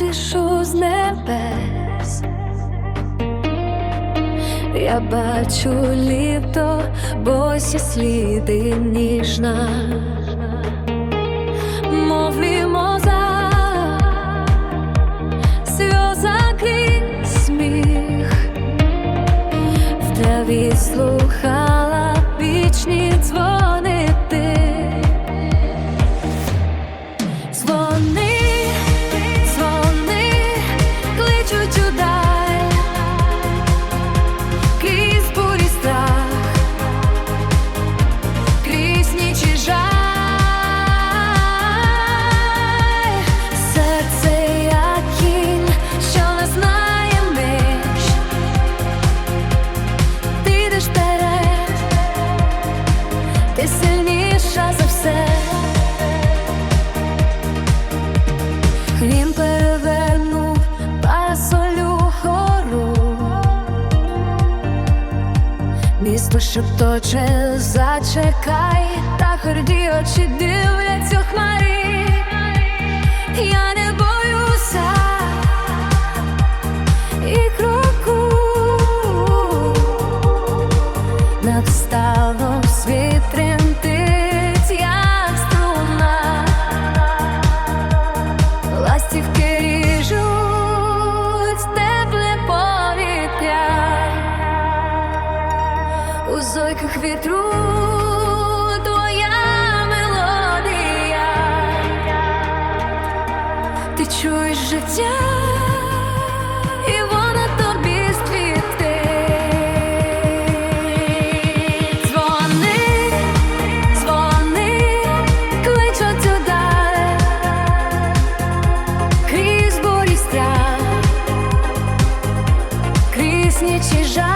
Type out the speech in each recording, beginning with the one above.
тишу з небес. Я бачу літо, босі сліди ніжна, мов мімоза, сльоза крізь сміх, в траві слухала вічні дзвони сильніша за все. Він перевернув парасолю гору, місто шепточе, зачекай, та горді очі дивляться хмарі. Зойках вітру твоя мелодія, ти чуєш життя, і вона тобі світить. Дзвони, дзвони, кличуть удар крізь страх, крізь ніч і жаль,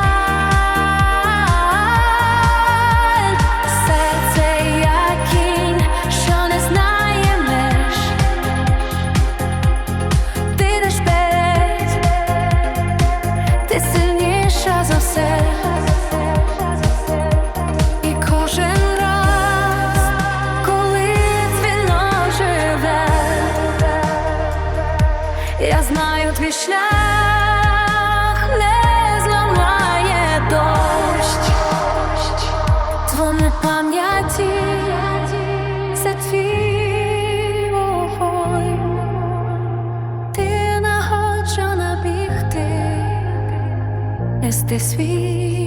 шлях не зламає дощ, Дзвони пам'яті за твій вогонь, ти нагоджена бігти, нести свій